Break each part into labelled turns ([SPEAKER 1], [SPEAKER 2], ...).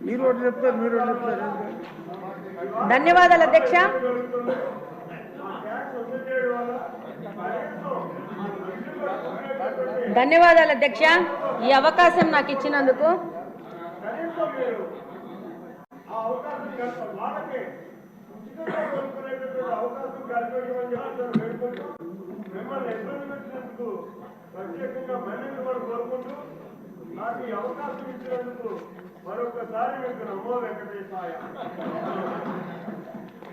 [SPEAKER 1] మీరు ఒకటి చెప్తారు మీరు ఒకటి చెప్తారు.
[SPEAKER 2] ధన్యవాదాలు అధ్యక్ష. ధన్యవాదాలు అధ్యక్ష. ఈ అవకాశం నాకు ఇచ్చినందుకు.
[SPEAKER 3] ప్రత్యేకంగా మహిళలు కూడా కోరుకుంటూ నాకు ఈ అవకాశం ఇచ్చినందుకు మరొకసారి మీకు నమో వెంకటేశాయ.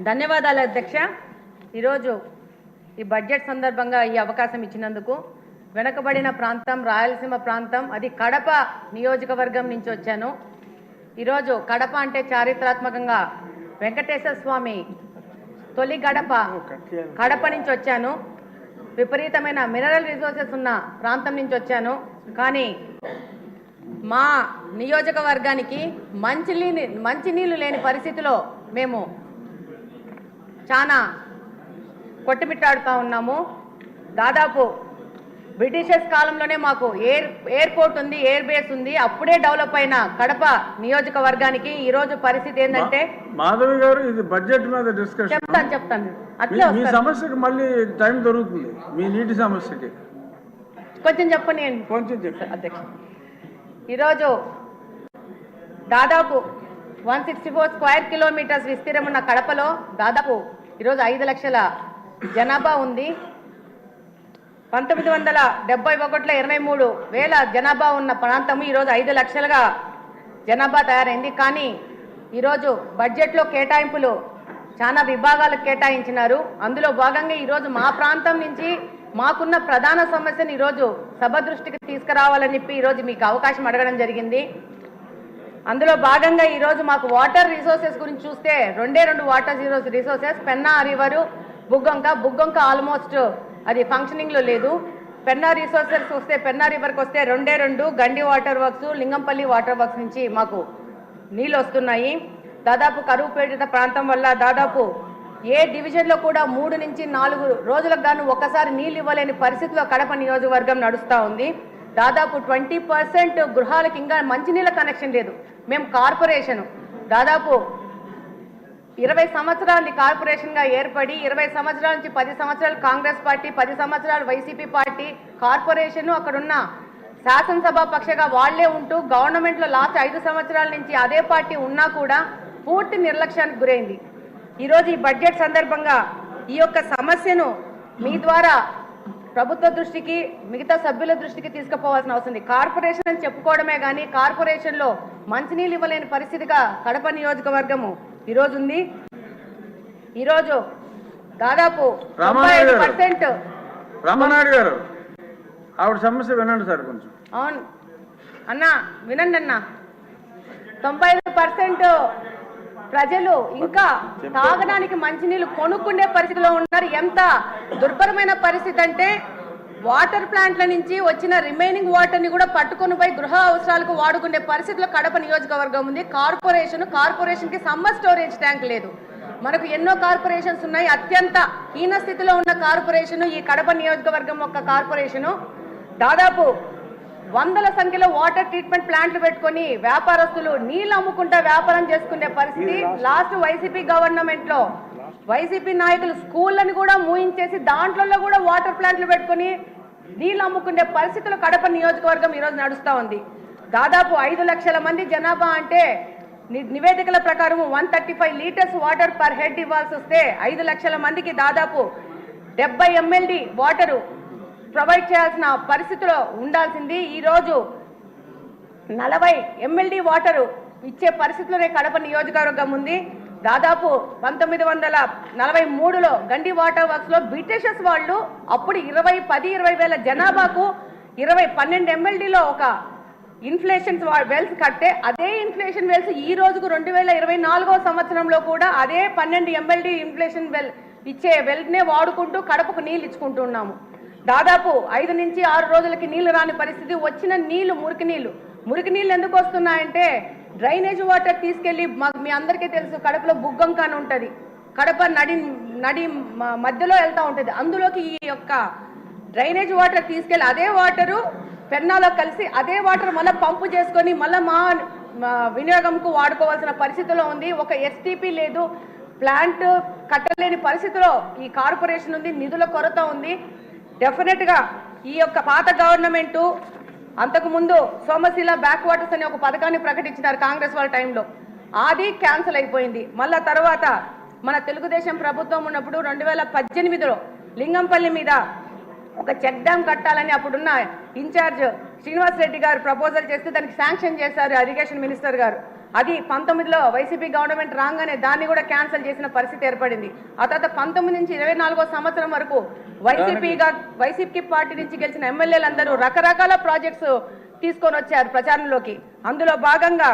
[SPEAKER 2] ధన్యవాదాలు అధ్యక్ష. ఈరోజు ఈ బడ్జెట్ సందర్భంగా ఈ అవకాశం ఇచ్చినందుకు వెనకబడిన ప్రాంతం రాయలసీమ ప్రాంతం అది కడప నియోజకవర్గం నుంచి వచ్చాను. ఈరోజు కడప అంటే చారిత్రాత్మకంగా వెంకటేశ్వర స్వామి తొలి గడప కడప నుంచి వచ్చాను. విపరీతమైన మినరల్ రిసోర్సెస్ ఉన్న ప్రాంతం నుంచి వచ్చాను. కానీ మా నియోజకవర్గానికి మంచినీళ్ళు మంచినీళ్ళు లేని పరిస్థితిలో మేము చాలా కొట్టుమిట్టాడుతూ ఉన్నాము. దాదాపు బ్రిటిషర్స్ కాలంలోనే మాకు ఎయిర్ ఎయిర్పోర్ట్ ఉంది ఎయిర్ బేస్ ఉంది. అప్పుడే డెవలప్ అయిన కడప నియోజకవర్గానికి ఈరోజు పరిస్థితి ఏంటంటే
[SPEAKER 1] మాధవి గారు ఇది బడ్జెట్ మీద డిస్కషన్
[SPEAKER 2] చెప్తాను చెప్తాను. అట్లే
[SPEAKER 1] మీ సమస్యకి మళ్ళీ టైం దొరుకుతుంది. మీ నీటి సమస్యకి.
[SPEAKER 2] కొంచెం చెప్పండి. నేను
[SPEAKER 1] కొంచెం చెప్పండి.
[SPEAKER 2] అధ్యక్ష. ఈరోజు దాదాపు one sixty four square kilometres విస్తీర్ణం ఉన్న కడపలో దాదాపు ఈరోజు ఐదు లక్షల జనాభా ఉంది. పంతొమ్మిది వందల డెబ్బై ఒకటిలో ఇరవై మూడు వేల జనాభా ఉన్న ప్రాంతము ఈరోజు ఐదు లక్షలుగా జనాభా తయారైంది. కానీ ఈరోజు బడ్జెట్లో కేటాయింపులు చాలా విభాగాలకు కేటాయించినారు. అందులో భాగంగా ఈరోజు మా ప్రాంతం నుంచి మాకున్న ప్రధాన సమస్యను ఈరోజు సభ దృష్టికి తీసుకురావాలని చెప్పి ఈరోజు మీకు అవకాశం అడగడం జరిగింది. అందులో భాగంగా ఈరోజు మాకు వాటర్ రిసోర్సెస్ గురించి చూస్తే రెండే రెండు water resource resources Penna river Buggavanka Buggavanka almost అది ఫంక్షనింగ్లో లేదు. పెన్నా రిసోర్సెస్ వస్తే పెన్నా రివర్కి వస్తే రెండే రెండు Gandi water works Lingampalli water works నుంచి మాకు నీళ్ళు వస్తున్నాయి. దాదాపు కరువు పీడిత ప్రాంతం వల్ల దాదాపు ఏ డివిజన్లో కూడా మూడు నుంచి నాలుగు రోజులకు గాను ఒక్కసారి నీళ్ళు ఇవ్వలేని పరిస్థితిలో కడప నియోజకవర్గం నడుస్తూ ఉంది. దాదాపు ట్వంటీ పర్సెంట్ గృహాలకు ఇంకా మంచినీళ్ళ కనెక్షన్ లేదు. మేము కార్పొరేషన్. దాదాపు ఇరవై సంవత్సరాలు కార్పొరేషన్గా ఏర్పడి ఇరవై సంవత్సరాల నుంచి పది సంవత్సరాలు కాంగ్రెస్ పార్టీ పది సంవత్సరాలు వైసీపీ పార్టీ కార్పొరేషన్ అక్కడున్న శాసనసభ పక్షగా వాళ్ళే ఉంటూ గవర్నమెంట్లో లాస్ట్ ఐదు సంవత్సరాల నుంచి అదే పార్టీ ఉన్నా కూడా పూర్తి నిర్లక్ష్యానికి గురైంది. ఈరోజు ఈ బడ్జెట్ సందర్భంగా ఈ యొక్క సమస్యను మీ ద్వారా ప్రభుత్వ దృష్టికి మిగతా సభ్యుల దృష్టికి తీసుకుపోవాల్సిన అవసరం ఉంది. కార్పొరేషన్ అని చెప్పుకోవడమే కానీ కార్పొరేషన్లో మంచినీళ్ళు ఇవ్వలేని పరిస్థితిగా కడప నియోజకవర్గము ఈరోజు ఉంది. ఈరోజు దాదాపు. పర్సెంట్
[SPEAKER 1] రామనాయుడు గారు ఆవిడ సమస్య వినండి సార్ కొంచెం.
[SPEAKER 2] అవును. అన్న వినండి అన్న. తొంభై ఐదు పర్సెంట్ ప్రజలు ఇంకా తాగడానికి మంచినీళ్ళు కొనుక్కునే పరిస్థితిలో ఉన్నారు. ఎంత దుర్భరమైన పరిస్థితి అంటే వాటర్ ప్లాంట్ల నుంచి వచ్చిన రిమైనింగ్ వాటర్ని కూడా పట్టుకొని పోయి గృహ అవసరాలకు వాడుకునే పరిస్థితిలో కడప నియోజకవర్గం ఉంది. కార్పొరేషన్ కార్పొరేషన్కి సమ్మర్ స్టోరేజ్ ట్యాంక్ లేదు. మనకు ఎన్నో కార్పొరేషన్స్ ఉన్నాయి. అత్యంత హీన స్థితిలో ఉన్న కార్పొరేషన్ ఈ కడప నియోజకవర్గం యొక్క కార్పొరేషను. దాదాపు వందల సంఖ్యలో వాటర్ ట్రీట్మెంట్ ప్లాంట్లు పెట్టుకొని వ్యాపారస్తులు నీళ్ళు అమ్ముకుంటా వ్యాపారం చేసుకునే పరిస్థితి లాస్ట్ వైసీపీ గవర్నమెంట్లో వైసీపీ నాయకులు స్కూళ్ళని కూడా మూయించేసి దాంట్లో కూడా వాటర్ ప్లాంట్లు పెట్టుకొని నీళ్ళు అమ్ముకునే పరిస్థితులు కడప నియోజకవర్గం ఈరోజు నడుస్తూ ఉంది. దాదాపు ఐదు లక్షల మంది జనాభా అంటే నివేదికల ప్రకారం one thirty five litres water per head ఇవ్వాల్సి వస్తే ఐదు లక్షల మందికి దాదాపు డెబ్బై ఎంఎల్డి వాటరు ప్రొవైడ్ చేయాల్సిన పరిస్థితిలో ఉండాల్సింది ఈరోజు నలభై ఎమ్మెల్డీ వాటరు ఇచ్చే పరిస్థితిలోనే కడప నియోజకవర్గం ఉంది. దాదాపు పంతొమ్మిది వందల నలభై మూడులో గండి వాటర్ వర్క్స్లో బ్రిటిషర్స్ వాళ్ళు అప్పుడు ఇరవై పది ఇరవై వేల జనాభాకు ఇరవై పన్నెండు ఎంఎల్డీలో ఒక ఇన్ఫ్లేషన్ వెల్స్ కట్టే అదే ఇన్ఫ్లేషన్ వెల్స్ ఈ రోజుకు రెండు వేల ఇరవై నాలుగో సంవత్సరంలో కూడా అదే పన్నెండు ఎమ్మెల్డీ ఇన్ఫ్లేషన్ వెల్ ఇచ్చే వెల్నే వాడుకుంటూ కడపకు నీళ్ళు ఇచ్చుకుంటున్నాము దాదాపు ఐదు నుంచి ఆరు రోజులకి నీళ్ళు రాని పరిస్థితి. వచ్చిన నీళ్ళు మురికి నీళ్ళు. మురికి నీళ్ళు ఎందుకు వస్తున్నాయంటే డ్రైనేజ్ వాటర్ తీసుకెళ్ళి మాకు మీ అందరికీ తెలుసు కడపలో బుగ్గం కాని ఉంటుంది. కడప నడి నడి మ- మధ్యలో వెళ్తూ ఉంటుంది. అందులోకి ఈ యొక్క డ్రైనేజ్ వాటర్ తీసుకెళ్ళి అదే వాటరు పెన్నాలో కలిసి అదే వాటర్ మళ్ళీ పంపు చేసుకొని మళ్ళీ మా వినియోగంకు వాడుకోవాల్సిన పరిస్థితిలో ఉంది. ఒక ఎస్టీపీ లేదు. ప్లాంట్ కట్టలేని పరిస్థితిలో ఈ కార్పొరేషన్ ఉంది నిధుల కొరత ఉంది. డెఫినెట్గా ఈ యొక్క పాత గవర్నమెంటు అంతకుముందు సోమశిల బ్యాక్ వాటర్స్ అనే ఒక పథకాన్ని ప్రకటించినారు కాంగ్రెస్ వాళ్ళ టైంలో అది క్యాన్సిల్ అయిపోయింది. మళ్ళా తర్వాత మన తెలుగుదేశం ప్రభుత్వం ఉన్నప్పుడు రెండు వేల పద్దెనిమిదిలో లింగంపల్లి మీద ఒక చెక్ డ్యామ్ కట్టాలని అప్పుడున్న ఇన్ఛార్జ్ శ్రీనివాస్ రెడ్డి గారు ప్రపోజల్ చేస్తే దానికి శాంక్షన్ చేశారు ఇరిగేషన్ మినిస్టర్ గారు. అది పంతొమ్మిదిలో వైసీపీ గవర్నమెంట్ రాగానే దాన్ని కూడా క్యాన్సిల్ చేసిన పరిస్థితి ఏర్పడింది. ఆ తర్వాత పంతొమ్మిది నుంచి ఇరవై నాలుగో సంవత్సరం వరకు వైసీపీగా వైసీపీ పార్టీ నుంచి గెలిచిన ఎమ్మెల్యేలందరూ రకరకాల ప్రాజెక్ట్స్ తీసుకొని వచ్చారు ప్రచారంలోకి. అందులో భాగంగా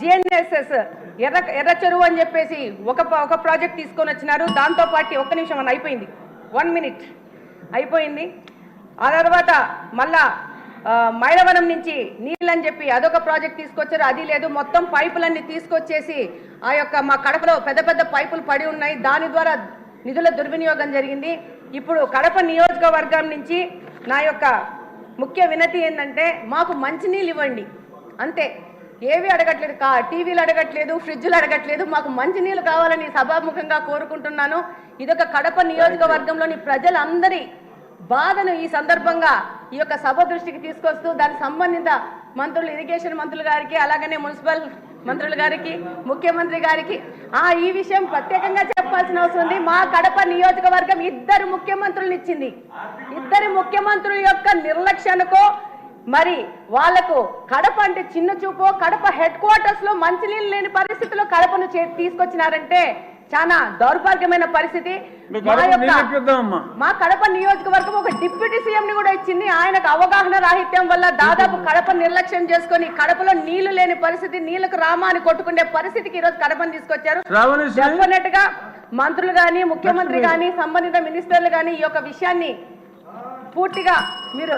[SPEAKER 2] జిఎన్ఎస్ఎస్ ఎర్ర ఎర్ర చెరువు అని చెప్పేసి ఒక ఒక ప్రాజెక్ట్ తీసుకొని వచ్చినారు. దాంతో పాటు ఒక్క నిమిషం అని అయిపోయింది. వన్ మినిట్ అయిపోయింది. ఆ తర్వాత మళ్ళా మైలవనం మైలవరం నుంచి నీళ్ళని చెప్పి అదొక ప్రాజెక్ట్ తీసుకొచ్చారు. అది లేదు మొత్తం పైపులన్నీ తీసుకొచ్చేసి ఆ యొక్క మా కడపలో పెద్ద పెద్ద పైపులు పడి ఉన్నాయి. దాని ద్వారా నిధుల దుర్వినియోగం జరిగింది. ఇప్పుడు కడప నియోజకవర్గం నుంచి నా యొక్క ముఖ్య వినతి ఏంటంటే మాకు మంచినీళ్ళు ఇవ్వండి. అంతే. ఏవి అడగట్లేదు. కా టీవీలు అడగట్లేదు ఫ్రిడ్జ్లు అడగట్లేదు. మాకు మంచినీళ్ళు కావాలని సభాముఖంగా కోరుకుంటున్నాను. ఇదొక కడప నియోజకవర్గంలోని ప్రజలందరి బాధను ఈ సందర్భంగా ఈ యొక్క సభ దృష్టికి తీసుకొస్తూ దానికి సంబంధిత మంత్రులు ఇరిగేషన్ మంత్రులు గారికి అలాగనే మున్సిపల్ మంత్రులు గారికి ముఖ్యమంత్రి గారికి ఆ ఈ విషయం ప్రత్యేకంగా చెప్పాల్సిన అవసరం ఉంది. మా కడప నియోజకవర్గం ఇద్దరు ముఖ్యమంత్రులను ఇచ్చింది. ఇద్దరు ముఖ్యమంత్రుల యొక్క నిర్లక్ష్యానికో మరి వాళ్ళకు కడప అంటే చిన్న చూపు కడప హెడ్ క్వార్టర్స్లో మంచినీళ్ళు లేని పరిస్థితిలో కడపను చే- తీసుకొచ్చినారంటే చాలా దౌర్భాగ్యమైన పరిస్థితి. మా
[SPEAKER 1] కడప
[SPEAKER 2] నియోజకవర్గం ఒక డిప్యూటీ సీఎం ని కూడా ఇచ్చింది. ఆయనకు అవగాహన రాహిత్యం వల్ల దాదాపు కడప నిర్లక్ష్యం చేసుకొని కడపలో నీళ్ళు లేని పరిస్థితి నీళ్ళకు రామాని కొట్టుకునే పరిస్థితికి ఈ రోజు కడపని తీసుకొచ్చారు.
[SPEAKER 1] శ్రావణిశ్రీ
[SPEAKER 2] డెఫినెట్గా మంత్రులు గాని ముఖ్యమంత్రి గాని సంబంధిత మినిస్టర్లు గాని ఈ యొక్క విషయాన్ని పూర్తిగా మీరు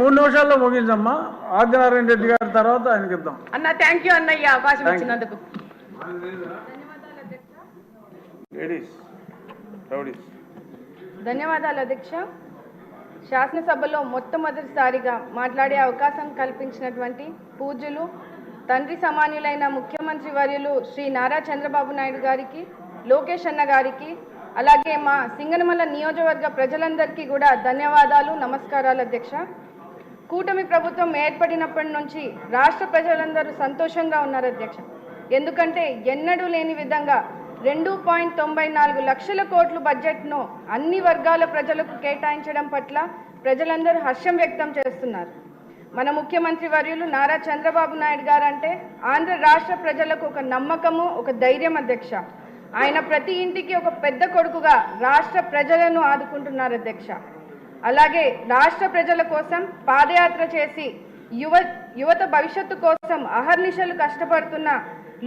[SPEAKER 1] మూడు నిమిషాల్లో ముగించమ్మా. ఆదినారాయణ రెడ్డి గారి తర్వాత ఆయనకి ఇద్దాం
[SPEAKER 2] అన్న థ్యాంక్ యూ అన్నయ్య అవకాశం. ఇచ్చినందుకు.
[SPEAKER 1] లేడీస్ రౌడీస్
[SPEAKER 4] ధన్యవాదాలు అధ్యక్ష. శాసనసభలో మొట్టమొదటిసారిగా మాట్లాడే అవకాశం కల్పించినటువంటి పూజలు తండ్రి సమానులైన ముఖ్యమంత్రి వర్యులు శ్రీ నారా చంద్రబాబు నాయుడు గారికి లోకేష్ అన్న గారికి అలాగే మా సింగనమల నియోజకవర్గ ప్రజలందరికీ కూడా ధన్యవాదాలు నమస్కారాలు అధ్యక్ష. కూటమి ప్రభుత్వం ఏర్పడినప్పటి నుంచి రాష్ట్ర ప్రజలందరూ సంతోషంగా ఉన్నారు అధ్యక్ష. ఎందుకంటే ఎన్నడూ లేని విధంగా రెండు పాయింట్ తొంభై నాలుగు లక్షల కోట్లు బడ్జెట్ను అన్ని వర్గాల ప్రజలకు కేటాయించడం పట్ల ప్రజలందరూ హర్షం వ్యక్తం చేస్తున్నారు. మన ముఖ్యమంత్రి వర్యులు నారా చంద్రబాబు నాయుడు గారు అంటే ఆంధ్ర రాష్ట్ర ప్రజలకు ఒక నమ్మకము ఒక ధైర్యం అధ్యక్ష. ఆయన ప్రతి ఇంటికి ఒక పెద్ద కొడుకుగా రాష్ట్ర ప్రజలను ఆదుకుంటున్నారు అధ్యక్ష. అలాగే రాష్ట్ర ప్రజల కోసం పాదయాత్ర చేసి యువ యువత భవిష్యత్తు కోసం అహర్నిశలు కష్టపడుతున్న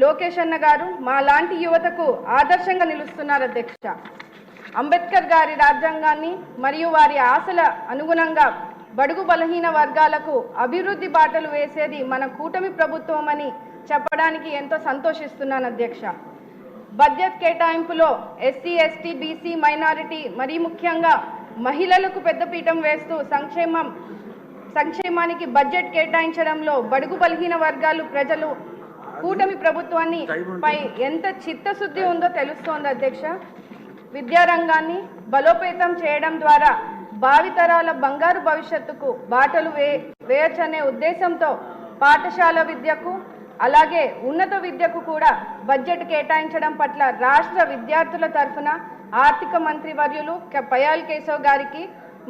[SPEAKER 4] లోకేష్ అన్న గారు మా లాంటి యువతకు ఆదర్శంగా నిలుస్తున్నారు అధ్యక్ష. అంబేద్కర్ గారి రాజ్యాంగాన్ని మరియు వారి ఆశల అనుగుణంగా బడుగు బలహీన వర్గాలకు అభివృద్ధి బాటలు వేసేది మన కూటమి ప్రభుత్వం అని చెప్పడానికి ఎంతో సంతోషిస్తున్నాను అధ్యక్ష. బడ్జెట్ కేటాయింపులో ఎస్సీ ఎస్టీ బీసీ మైనారిటీ మరీ ముఖ్యంగా మహిళలకు పెద్దపీఠం వేస్తూ సంక్షేమం సంక్షేమానికి బడ్జెట్ కేటాయించడంలో బడుగు బలహీన వర్గాలు ప్రజలు కూటమి ప్రభుత్వాన్ని పై ఎంత చిత్తశుద్ధి ఉందో తెలుస్తోంది అధ్యక్ష. విద్యారంగాన్ని బలోపేతం చేయడం ద్వారా భావితరాల బంగారు భవిష్యత్తుకు బాటలు వే వేయచ్చనే ఉద్దేశంతో పాఠశాల విద్యకు అలాగే ఉన్నత విద్యకు కూడా బడ్జెట్ కేటాయించడం పట్ల రాష్ట్ర విద్యార్థుల తరఫున ఆర్థిక మంత్రి వర్యులు పయాల్ కేశవ్ గారికి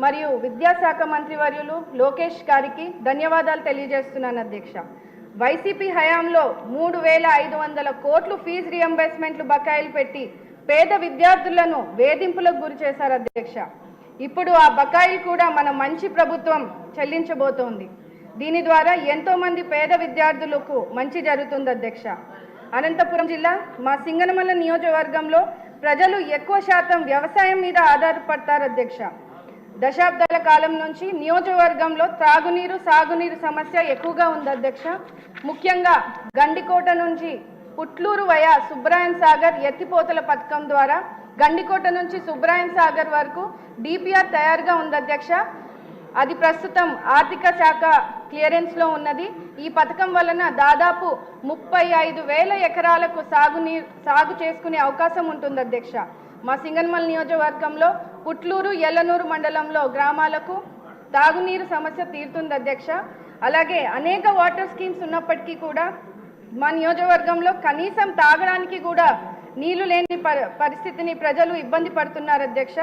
[SPEAKER 4] మరియు విద్యాశాఖ మంత్రి వర్యులు లోకేష్ గారికి ధన్యవాదాలు తెలియజేస్తున్నాను అధ్యక్ష. వైసీపీ హయాంలో మూడు వేల ఐదు వందల కోట్లు ఫీజు రియంబర్స్మెంట్లు బకాయిలు పెట్టి పేద విద్యార్థులను వేధింపులకు గురి చేశారు అధ్యక్ష. ఇప్పుడు ఆ బకాయిలు కూడా మన మంచి ప్రభుత్వం చెల్లించబోతోంది. దీని ద్వారా ఎంతోమంది పేద విద్యార్థులకు మంచి జరుగుతుంది అధ్యక్ష. అనంతపురం జిల్లా మా సింగనమల నియోజకవర్గంలో ప్రజలు ఎక్కువ శాతం వ్యవసాయం మీద ఆధారపడతారు అధ్యక్ష. దశాబ్దాల కాలం నుంచి నియోజకవర్గంలో త్రాగునీరు సాగునీరు సమస్య ఎక్కువగా ఉంది అధ్యక్ష. ముఖ్యంగా గండికోట నుంచి పుట్లూరు వయా సుబ్రాయన్ సాగర్ ఎత్తిపోతల పథకం ద్వారా గండికోట నుంచి సుబ్రాయన్ సాగర్ వరకు డిపిఆర్ తయారుగా ఉంది అధ్యక్ష. అది ప్రస్తుతం ఆర్థిక శాఖ క్లియరెన్స్లో ఉన్నది. ఈ పథకం వలన దాదాపు ముప్పై ఐదు వేల ఎకరాలకు సాగునీ సాగు చేసుకునే అవకాశం ఉంటుంది అధ్యక్ష. మా సింగన్మల్ నియోజకవర్గంలో పుట్లూరు ఎల్లనూరు మండలంలో గ్రామాలకు తాగునీరు సమస్య తీరుతుంది అధ్యక్ష. అలాగే అనేక వాటర్ స్కీమ్స్ ఉన్నప్పటికీ కూడా మా నియోజకవర్గంలో కనీసం తాగడానికి కూడా నీళ్ళు లేని పరి- పరిస్థితిని ప్రజలు ఇబ్బంది పడుతున్నారు అధ్యక్ష.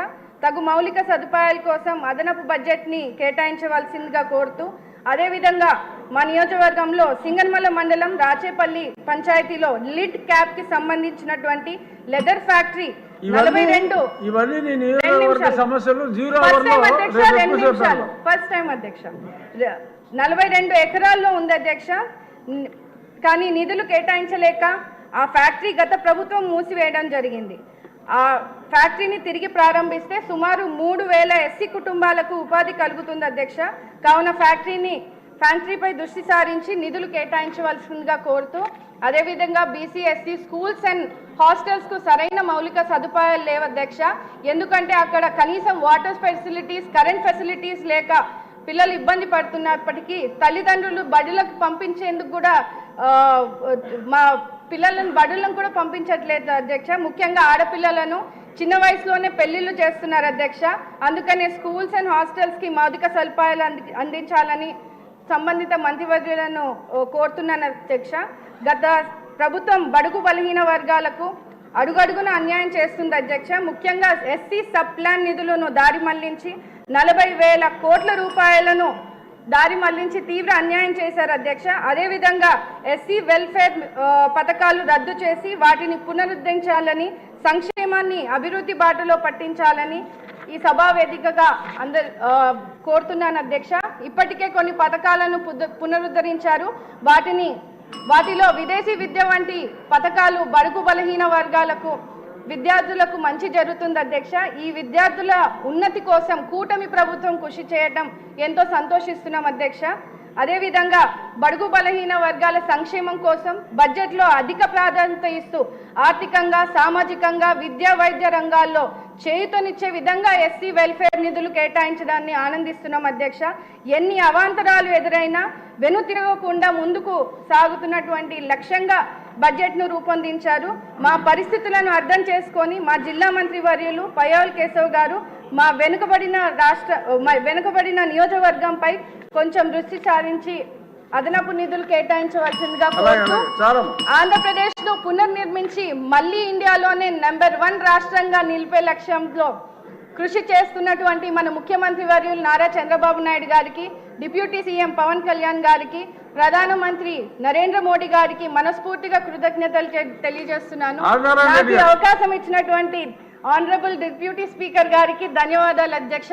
[SPEAKER 4] తగు మౌలిక సదుపాయాల కోసం అదనపు బడ్జెట్ని కేటాయించవలసిందిగా కోరుతూ అదేవిధంగా మా నియోజకవర్గంలో సింగన్మల మండలం రాచేపల్లి పంచాయతీలో లిడ్ క్యాప్కి సంబంధించినటువంటి లెదర్ ఫ్యాక్టరీ నలభై రెండు ఫస్ట్ టైం అధ్యక్ష నలభై రెండు ఎకరాల్లో ఉంది అధ్యక్ష. కానీ నిధులు కేటాయించలేక ఆ ఫ్యాక్టరీ గత ప్రభుత్వం మూసివేయడం జరిగింది. ఆ ఫ్యాక్టరీని తిరిగి ప్రారంభిస్తే సుమారు మూడు వేల ఎస్సీ కుటుంబాలకు ఉపాధి కలుగుతుంది అధ్యక్ష. కావున ఫ్యాక్టరీని ఫ్యాక్టరీపై దృష్టి సారించి నిధులు కేటాయించవలసిందిగా కోరుతూ అదేవిధంగా బీసీ ఎస్సీ స్కూల్స్ అండ్ హాస్టల్స్కు సరైన మౌలిక సదుపాయాలు లేవు అధ్యక్ష. ఎందుకంటే అక్కడ కనీసం వాటర్ ఫెసిలిటీస్ కరెంట్ ఫెసిలిటీస్ లేక పిల్లలు ఇబ్బంది పడుతున్నప్పటికీ తల్లిదండ్రులు బడులకు పంపించేందుకు కూడా మా పిల్లలను బడులను కూడా పంపించట్లేదు అధ్యక్ష. ముఖ్యంగా ఆడపిల్లలను చిన్న వయసులోనే పెళ్ళిళ్ళు చేస్తున్నారు అధ్యక్ష. అందుకనే స్కూల్స్ అండ్ హాస్టల్స్కి మౌలిక సదుపాయాలు అంది- అందించాలని సంబంధిత మంత్రివర్యులను కోరుతున్నాను అధ్యక్ష. గత ప్రభుత్వం బడుగు బలహీన వర్గాలకు అడుగడుగున అన్యాయం చేస్తుంది అధ్యక్ష. ముఖ్యంగా ఎస్సీ సబ్ ప్లాన్ నిధులను దారి మళ్ళించి నలభై వేల కోట్ల రూపాయలను దారి మళ్ళించి తీవ్ర అన్యాయం చేశారు అధ్యక్ష. అదేవిధంగా ఎస్సీ వెల్ఫేర్ పథకాలు రద్దు చేసి వాటిని పునరుద్ధరించాలని సంక్షేమాన్ని అభివృద్ధి బాటలో పట్టించాలని ఈ సభా వేదికగా అందరు కోరుతున్నాను అధ్యక్ష. ఇప్పటికే కొన్ని పథకాలను పునరుద్ధరించారు. వాటిని వాటిలో విదేశీ విద్య వంటి పథకాలు బడుగు బలహీన వర్గాలకు విద్యార్థులకు మంచి జరుగుతుంది అధ్యక్ష. ఈ విద్యార్థుల ఉన్నతి కోసం కూటమి ప్రభుత్వం కృషి చేయడం ఎంతో సంతోషిస్తున్నాం అధ్యక్ష. అదేవిధంగా బడుగు బలహీన వర్గాల సంక్షేమం కోసం బడ్జెట్లో అధిక ప్రాధాన్యత ఇస్తూ ఆర్థికంగా సామాజికంగా విద్యా వైద్య రంగాల్లో చేయుతనిచ్చే విధంగా ఎస్సీ వెల్ఫేర్ నిధులు కేటాయించడాన్ని ఆనందిస్తున్నాం అధ్యక్ష. ఎన్ని అవాంతరాలు ఎదురైనా వెనుతిరగకుండా ముందుకు సాగుతున్నటువంటి లక్ష్యంగా బడ్జెట్ను రూపొందించారు. మా పరిస్థితులను అర్థం చేసుకొని మా జిల్లా మంత్రి వర్యులు పయోల్ కేశవ్ గారు మా వెనుకబడిన రాష్ట్ర వెనుకబడిన నియోజకవర్గంపై కొంచెం దృష్టి సారించి అదనపు నిధులు కేటాయించవలసిందిగా ఆంధ్రప్రదేశ్ను పునర్నిర్మించి మళ్ళీ ఇండియాలోనే నెంబర్ వన్ రాష్ట్రంగా నిలిపే లక్ష్యంలో కృషి చేస్తున్నటువంటి మన ముఖ్యమంత్రి వర్యులు నారా చంద్రబాబు నాయుడు గారికి డిప్యూటీ సీఎం పవన్ కళ్యాణ్ గారికి ప్రధానమంత్రి నరేంద్ర మోడీ గారికి మనస్ఫూర్తిగా కృతజ్ఞతలు తెలియజేస్తున్నాను. నాకు. అవకాశం ఇచ్చినటువంటి ఆనరబుల్ డిప్యూటీ స్పీకర్ గారికి ధన్యవాదాలు అధ్యక్ష.